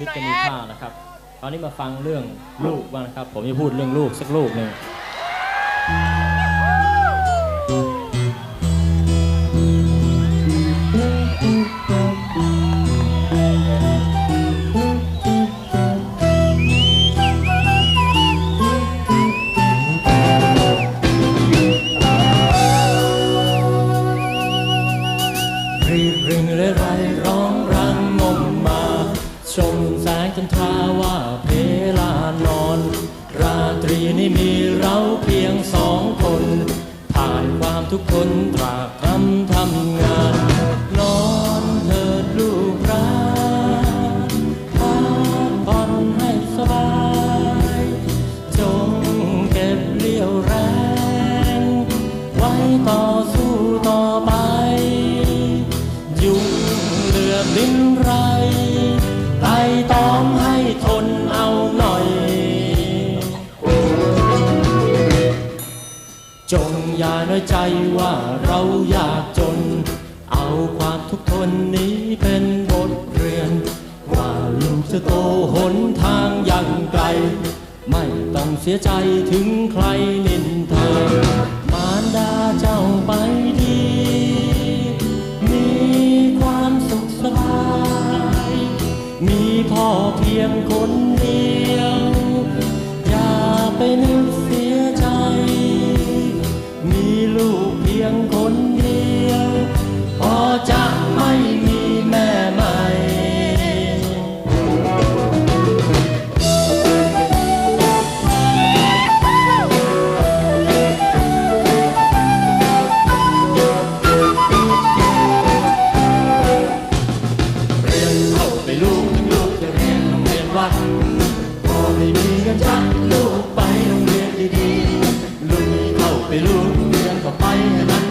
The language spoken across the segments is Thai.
พิจะมีรณานะครับคราวนี้มาฟังเรื่องลูกบ้างนะครับ ผมจะพูดเรื่องลูกสักลูกหนึ่ง ลินไรไต่ตอมให้ทนเอาหน่อย จงอย่าน้อยใจว่าเรายากจน เอาความทุกทนนี้เป็นบทเรียน ว่าลูกจะโตหนทางย่างไกล ไม่ต้องเสียใจถึงใครนินเธอมารดาเจ้าไป ยงคน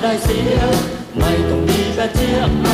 街小，咪同你不知。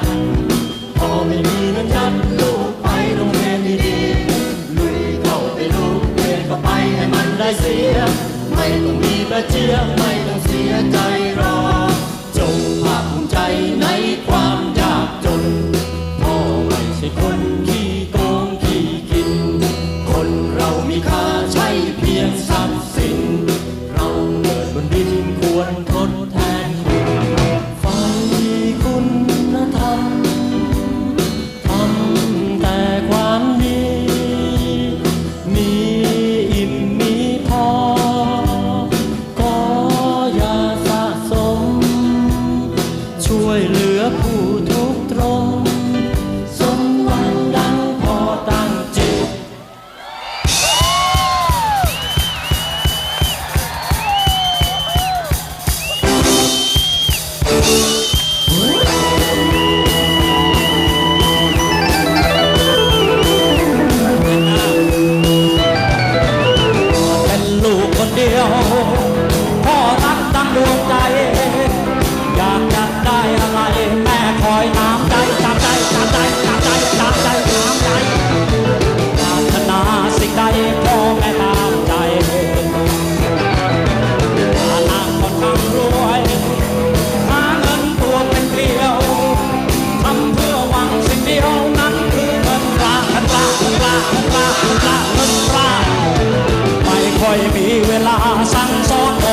lado. วยเหลือผู้ทุกตรงสมหวังดังพอตั้งจิต พอเป็นลูกคนเดียว ลาสั่งสอน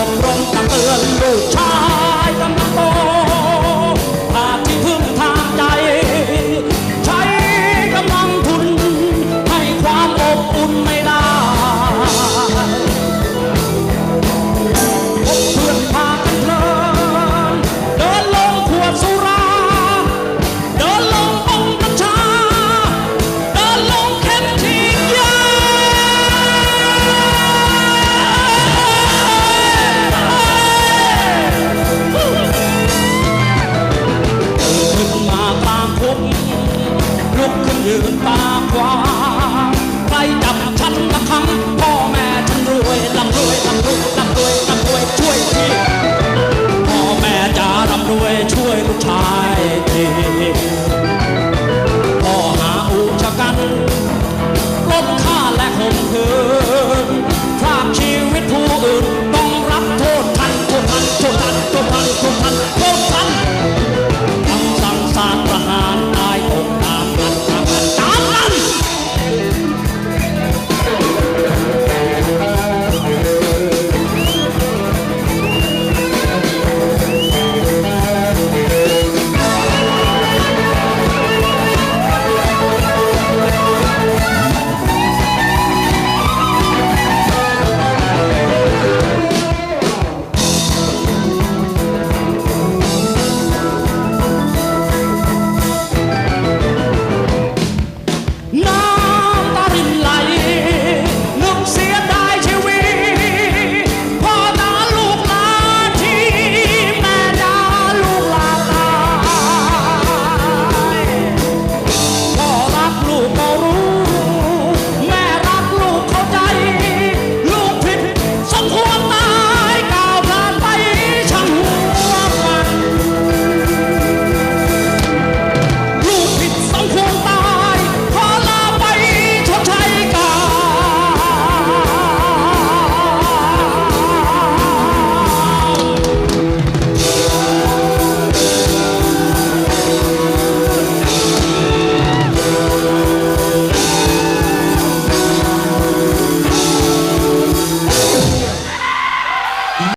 光